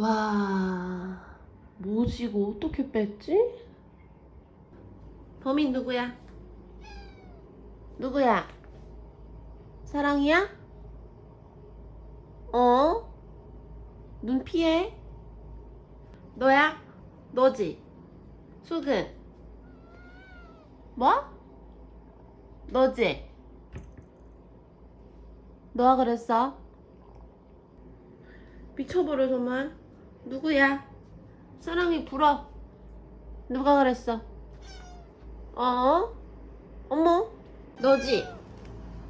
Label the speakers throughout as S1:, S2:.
S1: 와, 뭐지 이거 어떻게 뺐지? 범인 누구야? 누구야? 사랑이야? 어? 눈 피해? 너야? 너지? 수근? 뭐? 너지? 너가 그랬어? 미쳐버려 정말 누구야? 사랑이 불어 누가 그랬어? 어? 어머 너지?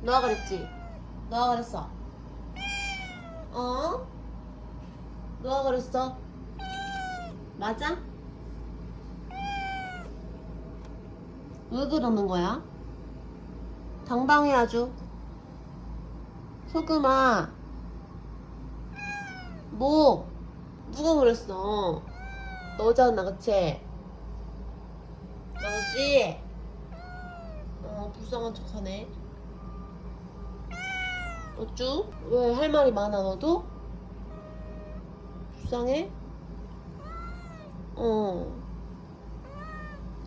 S1: 너가 그랬지? 너가 그랬어 어? 너가 그랬어? 맞아? 왜 그러는 거야? 당당해 아주 소금아 뭐 누가 그랬어 너잖아 그치? 너지? 어 불쌍한 척 하네 어쭈? 왜 할 말이 많아 너도? 불쌍해? 어.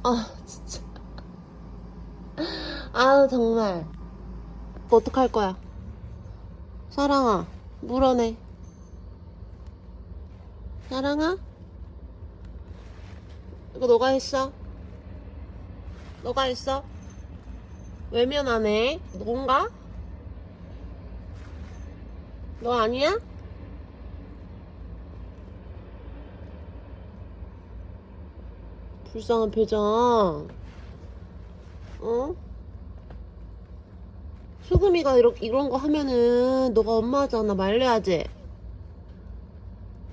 S1: 아 진짜 아 정말 뭐 어떡할 거야 사랑아 물어내 사랑아 이거 너가 했어 너가 했어 외면 안 해? 너인가? 너 아니야? 불쌍한 표정 어? 수금이가 이런 거 하면은 너가 엄마잖아 말려야지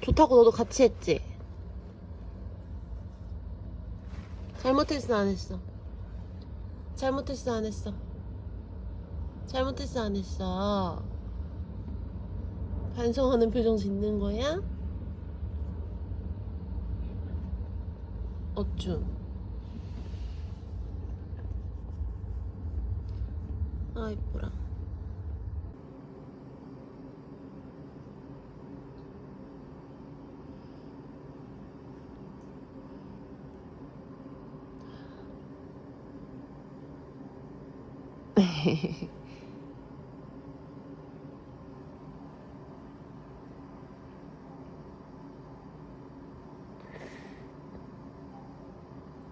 S1: 좋다고 너도 같이 했지? 잘못했어 안 했어? 잘못했어 안 했어? 잘못했어 안 했어? 반성하는 표정 짓는 거야? 어쭈. 아 이뻐라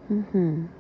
S1: 嗯哼。